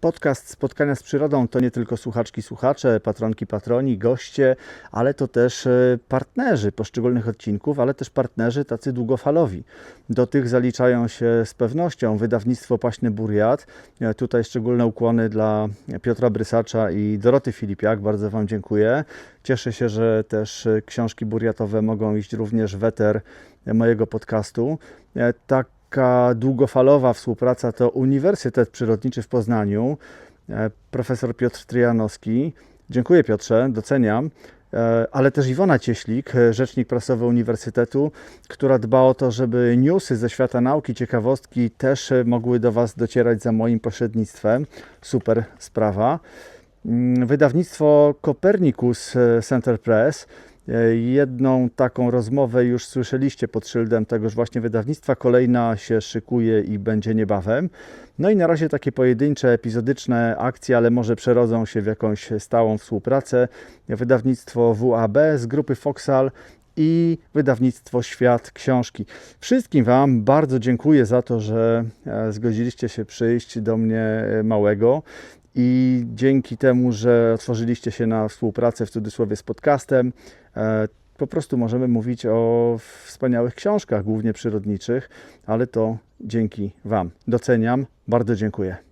podcast Spotkania z Przyrodą to nie tylko słuchaczki, słuchacze, patronki, patroni, goście, ale to też e, partnerzy poszczególnych odcinków, ale też partnerzy tacy długofalowi. Do tych zaliczają się z pewnością wydawnictwo Paśny Buriat. E, Tutaj szczególne ukłony dla Piotra Brysacza i Doroty Filipiak. Bardzo Wam dziękuję. Cieszę się, że też e, książki buriatowe mogą iść również w eter mojego podcastu. E, Taka długofalowa współpraca to Uniwersytet Przyrodniczy w Poznaniu, e, profesor Piotr Tryjanowski. Dziękuję Piotrze, doceniam. E, Ale też Iwona Cieślik, e, rzecznik prasowy Uniwersytetu, która dba o to, żeby newsy ze świata nauki, ciekawostki też mogły do Was docierać za moim pośrednictwem. Super sprawa. Mm, Wydawnictwo Copernicus Center Press. E, Jedną taką rozmowę już słyszeliście pod szyldem tegoż właśnie wydawnictwa. Kolejna się szykuje i będzie niebawem. No i na razie takie pojedyncze, epizodyczne akcje, ale może przerodzą się w jakąś stałą współpracę. Wydawnictwo WAB z grupy Foxal i wydawnictwo Świat Książki. Wszystkim Wam bardzo dziękuję za to, że e, zgodziliście się przyjść do mnie e, małego. I dzięki temu, że otworzyliście się na współpracę w cudzysłowie z podcastem, e, po prostu możemy mówić o wspaniałych książkach, głównie przyrodniczych, ale to dzięki Wam. Doceniam, bardzo dziękuję.